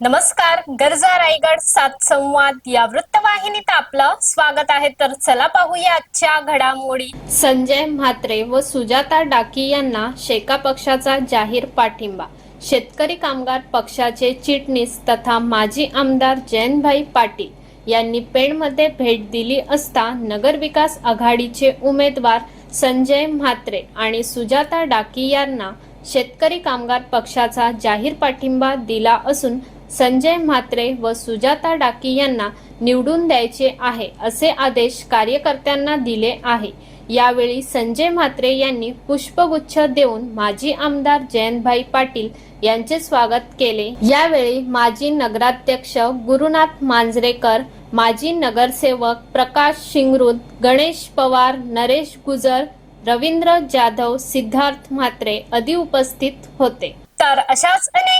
नमस्कार गरजा रायगड सात संवाद या वृत्तवाहिनीत आपलं स्वागत आहे. तर चला पाहूया आजच्या घडामोडी. संजय म्हात्रे व सुजाता डाकी यांना शेका पक्षाचा जाहीर पाठिंबा. शेतकरी कामगार पक्षाचे चिटणीस तथा माजी आमदार जयंतभाई पाटील यांनी पेणमध्ये भेट दिली असता नगरविकास आघाडीचे उमेदवार संजय म्हात्रे आणि सुजाता डाकी यांना शेतकरी कामगार पक्षाचा जाहीर पाठिंबा दिला असून संजय म्हात्रे व सुजाता डाकी यांना निवडून द्यायचे आहे असे आदेश कार्यकर्त्यांना दिले आहे. यावेळी संजय म्हात्रे यांनी पुष्पगुच्छ देऊन माजी आमदार जयंतभाई पाटील यांचे स्वागत केले. यावेळी माजी नगराध्यक्ष गुरुनाथ मांजरेकर माजी नगरसेवक प्रकाश शिंगरुद गणेश पवार नरेश गुजर रवींद्र जाधव सिद्धार्थ म्हात्रे आदी उपस्थित होते. तर अशाच अनेक